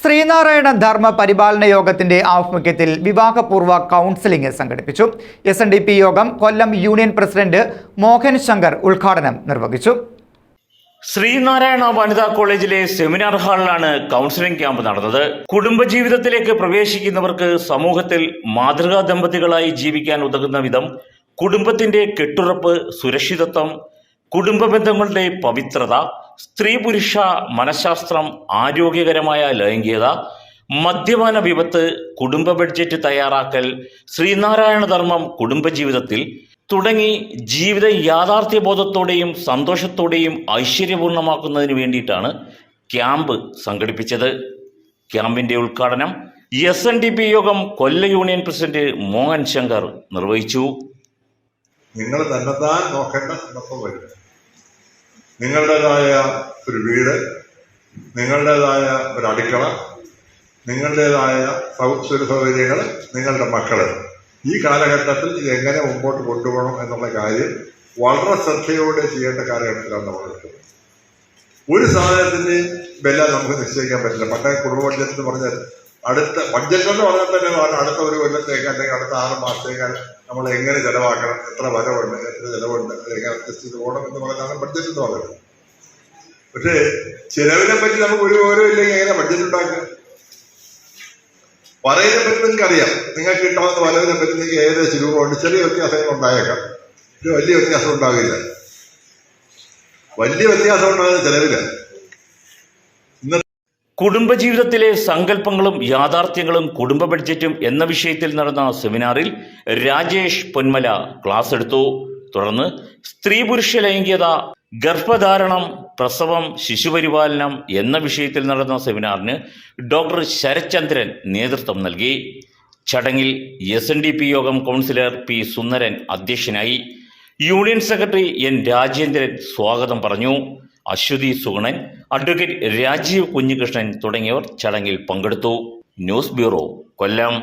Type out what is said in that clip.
ശ്രീനാരായണ ധർമ്മ പരിപാലന യോഗത്തിന്റെ ആഭിമുഖ്യത്തിൽ വിവാഹപൂർവ കൗൺസിലിംഗ് സംഘടിപ്പിച്ചു. S N D P Yogam Kollam union president Mohan Shankar ഉദ്ഘാടനം നിർവഹിച്ചു. ശ്രീനാരായണ വനിതാ കോളേജിലെ സെമിനാർ ഹാളിലാണ് കൗൺസിലിംഗ് ക്യാമ്പ് നടന്നത്. കുടുംബജീവിതത്തിലേക്ക് പ്രവേശിക്കുന്നവർക്ക് സമൂഹത്തിൽ മാതൃകാ ദമ്പതികളായി ജീവിക്കാൻ ഉതകുന്ന വിധം കുടുംബത്തിന്റെ കെട്ടുറപ്പ് സുരക്ഷിതത്വം കുടുംബ ബന്ധങ്ങളുടെ പവിത്രത സ്ത്രീ പുരുഷ മനഃശാസ്ത്രം ആരോഗ്യകരമായ ലൈംഗികത മദ്യപാന വിപത്ത് കുടുംബ ബഡ്ജറ്റ് തയ്യാറാക്കൽ ശ്രീനാരായണ ധർമ്മം കുടുംബജീവിതത്തിൽ തുടങ്ങി ജീവിത യാഥാർത്ഥ്യബോധത്തോടെയും സന്തോഷത്തോടെയും ഐശ്വര്യപൂർണമാക്കുന്നതിന് വേണ്ടിയിട്ടാണ് ക്യാമ്പ് സംഘടിപ്പിച്ചത്. ക്യാമ്പിന്റെ ഉദ്ഘാടനം എസ് എൻ ഡി പി യോഗം കൊല്ല യൂണിയൻ പ്രസിഡന്റ് മോഹൻ ശങ്കർ നിർവഹിച്ചു. നിങ്ങൾ തന്നെത്താൻ നോക്കേണ്ട സന്ദർഭം വരും. നിങ്ങളുടേതായ ഒരു വീട് നിങ്ങളുടേതായ ഒരു അടുക്കള നിങ്ങളുടേതായ സൗകര്യ സൗകര്യങ്ങൾ നിങ്ങളുടെ മക്കൾ ഈ കാലഘട്ടത്തിൽ ഇത് എങ്ങനെ മുമ്പോട്ട് കൊണ്ടുപോകണം എന്നുള്ള കാര്യം വളരെ ശ്രദ്ധയോടെ ചെയ്യേണ്ട കാലഘട്ടത്തിലാണ് നമ്മൾ എടുക്കുന്നത്. ഒരു സാധനത്തിന്റെയും വില നമുക്ക് നിശ്ചയിക്കാൻ പറ്റില്ല. പണ്ടേ കുടുംബ ബഡ്ജറ്റ് എന്ന് പറഞ്ഞാൽ അടുത്ത ബഡ്ജറ്റ് എന്ന് പറഞ്ഞാൽ തന്നെ അടുത്ത ഒരു കൊല്ലത്തേക്ക് അല്ലെങ്കിൽ അടുത്ത ആറ് മാസത്തേക്ക് നമ്മൾ എങ്ങനെ ചെലവാക്കണം എത്ര വരവുണ്ട് എത്ര ചെലവുണ്ട് അല്ലെങ്കിൽ അഡ്ജസ്റ്റ് ചെയ്ത് പോകണം എന്ന് പറഞ്ഞാൽ ബഡ്ജറ്റ് എന്ന് പറയുന്നത് പക്ഷേ ചെലവിനെ പറ്റി നമുക്ക് ഒരു ഓരോ ഇല്ലെങ്കിൽ എങ്ങനെ ബഡ്ജറ്റ് ഉണ്ടാക്കുക? വരവിനെ പറ്റി നിങ്ങൾക്ക് അറിയാം നിങ്ങൾക്ക് കിട്ടാവുന്ന വരവിനെ പറ്റി നിങ്ങൾക്ക് ഏകദേശം രൂപ ഉണ്ട് ചെറിയ വ്യത്യാസങ്ങൾ ഉണ്ടായേക്കാം. ഒരു വലിയ വ്യത്യാസം ഉണ്ടാകില്ല വലിയ വ്യത്യാസം ഉണ്ടാകുന്ന ചെലവില്ല. കുടുംബജീവിതത്തിലെ സങ്കല്പങ്ങളും യാഥാർത്ഥ്യങ്ങളും കുടുംബ ബഡ്ജറ്റും എന്ന വിഷയത്തിൽ നടന്ന സെമിനാറിൽ രാജേഷ് പൊന്മല ക്ലാസ് എടുത്തു. തുടർന്ന് സ്ത്രീ പുരുഷ ലൈംഗികത ഗർഭധാരണം പ്രസവം ശിശുപരിപാലനം എന്ന വിഷയത്തിൽ നടന്ന സെമിനാറിന് ഡോക്ടർ ശരത്ചന്ദ്രൻ നേതൃത്വം നൽകി. ചടങ്ങിൽ S N D P Yogam councillor P Sundaran അധ്യക്ഷനായി. യൂണിയൻ സെക്രട്ടറി എൻ രാജേന്ദ്രൻ സ്വാഗതം പറഞ്ഞു. അശ്വതി സുഗണൻ അഡ്വക്കേറ്റ് രാജീവ് കുഞ്ഞികൃഷ്ണൻ തുടങ്ങിയവർ ചടങ്ങിൽ പങ്കെടുത്തു. News bureau Kollam.